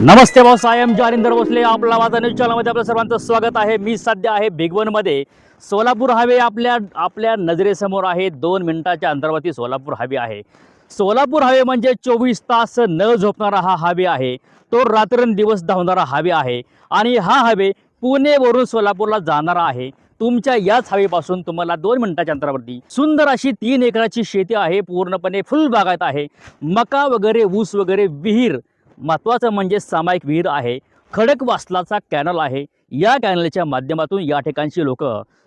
Namaste boss I am Jarinder Bhosale आपला माझा news चॅनलमध्ये आपलं सर्वांचं स्वागत आहे. मी सध्या आहे भिगवणमध्ये सोलापूर हायवे आपल्या आपल्या नजरेसमोर आहे. दोन मिनिटाच्या अंतरावरती सोलापूर हायवे आहे. सोलापूर हायवे म्हणजे चोवीस तास न झोपणारा हा हायवे आहे. तो रात्रंदिवस धावणारा हायवे आहे. आणि हा हायवे पुणेवरून सोलापूरला जाणारा आहे. तुमच्या याच हवेपासून तुम्हाला दोन मिनिटाच्या अंतरावरती सुंदर अशी तीन एकराची शेती आहे. पूर्णपणे फुल बागायत आहे. मका वगैरे ऊस वगैरे विहीर महत्त्वाचं म्हणजे सामायिक विहीर आहे खडकवासलाचा कॅनल आहे. या कॅनलच्या माध्यमातून या ठिकाणची लोक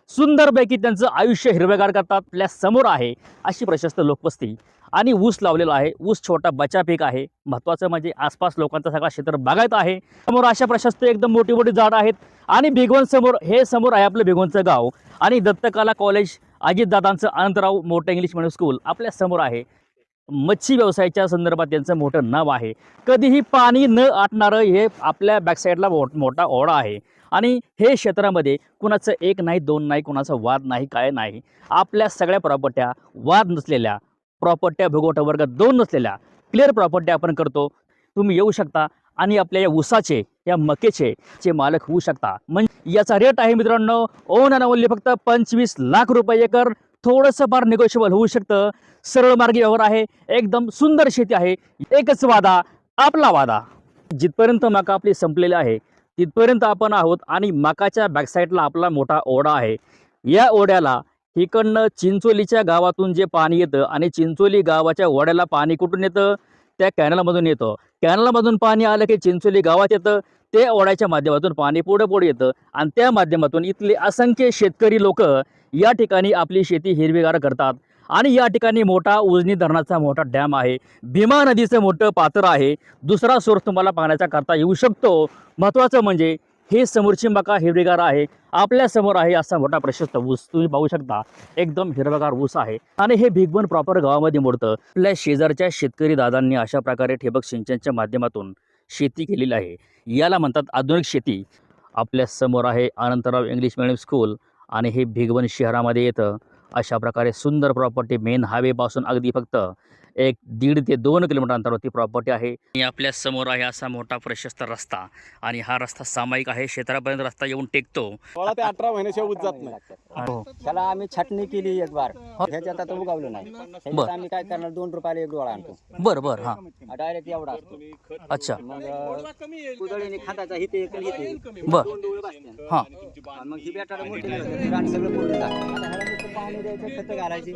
सुंदरपैकी त्यांचं आयुष्य हिरवेगार करतात आपल्यासमोर आहे अशी प्रशस्त लोकवस्ती. आणि ऊस लावलेला आहे ऊस छोटा बचा पीक आहे. महत्त्वाचं म्हणजे आसपास लोकांचा सगळा क्षेत्र बागायत आहे. समोर अशा प्रशस्त एकदम मोठी मोठी झाडं आहेत. आणि भिगवण समोर हे समोर आहे आपलं भिगवणचं गाव. आणि दत्तकला कॉलेज अजितदादांचं अनंतराव मोठं इंग्लिश मिडियम स्कूल आपल्यासमोर आहे. मच्छी व्यवसायाच्या संदर्भात त्यांचं मोठं नाव आहे. कधीही पाणी न आटणारं हे आपल्या बॅकसाईडला मोठ मोठा ओढा आहे. आणि हे क्षेत्रामध्ये कुणाचं एक नाही दोन नाही कुणाचा वाद नाही काय नाही. आपल्या सगळ्या प्रॉपर्ट्या वाद नसलेल्या प्रॉपर्ट्या भूगोटा वर्ग दोन नसलेल्या क्लिअर प्रॉपर्ट्या आपण करतो. तुम्ही येऊ शकता आणि आपल्या या ऊसाचे या मकेचे जे मालक होऊ शकता. म्हणजे याचा रेट आहे मित्रांनो ओन आणि ओनली फक्त पंचवीस लाख रुपये एकर थोडंसं फार निगोशिएबल होऊ शकतं. सरळ मार्गी व्यवहार आहे. एकदम सुंदर शेती आहे. एकच वादा आपला वादा. जिथपर्यंत मका आपली संपलेली आहे तिथपर्यंत आपण आहोत आणि मकाच्या बॅकसाईडला आपला मोठा ओढा आहे. या ओढ्याला इकडनं चिंचोलीच्या गावातून जे पाणी येतं आणि चिंचोली गावाच्या ओढ्याला पाणी कुठून येतं? त्या कॅनलमधून येतं. कॅनलमधून पाणी आलं की चिंचोली गावात येतं. ते ओढ्याच्या माध्यमातून पाणी पुढं पुढे येतं. आणि त्या माध्यमातून इथले असंख्य शेतकरी लोक या ठिकाणी आपली शेती हिरवीगार करतात. आणि या ठिकाणी मोठा उजनी धरणाचा मोठा डॅम आहे. भीमा नदीचं मोठं पात्र आहे. दुसरा सोर्स तुम्हाला पाण्याचा करता येऊ शकतो. महत्त्वाचं म्हणजे हे समोरची मका हिरवीगार आहे आपल्यासमोर आहे असा मोठा प्रशस्त ऊस. तुम्ही पाहू शकता एकदम हिरवगार ऊस आहे. आणि हे भिगवण प्रॉपर गावामध्ये मोडतं. आपल्या शेजारच्या शेतकरी दादांनी अशा प्रकारे ठिबक सिंचनच्या माध्यमातून शेती केलेली आहे. याला म्हणतात आधुनिक शेती. आपल्यासमोर आहे अनंतराव इंग्लिश मिडियम स्कूल आणि हे भिगवण शहरामध्ये येतं. अशा प्रकारे सुंदर प्रॉपर्टी मेन हायवेपासून अगदी फक्त एक दीड ते दोन किलोमीटर अंतरावरती प्रॉपर्टी आहे. आणि आपल्यासमोर आहे असा मोठा प्रशस्त रस्ता. आणि हा रस्ता सामायिक आहे. क्षेत्रापर्यंत रस्ता येऊन टेकतो. सोळा ते अठरा महिन्याशिवाय उच जात नाही. हो. त्याला आम्ही छाटणी केली एक बार. ह्याच्यात आता उगावलं नाही. ह्याच्यात आम्ही काय करणार? दोन रुपयाला एक डोळा आणतो. बरं बरं हां. डायरेक्ट एवढा असतो. अच्छा. मग कुदळीने खाताचा हिते एक हिते बरं. दोन डोळे बसतात. हां. आणि मग ही बेटाला मोठी रान सगळं पूर्ण आता ह्याला नुसतं पाणी द्यायचं खत घालायची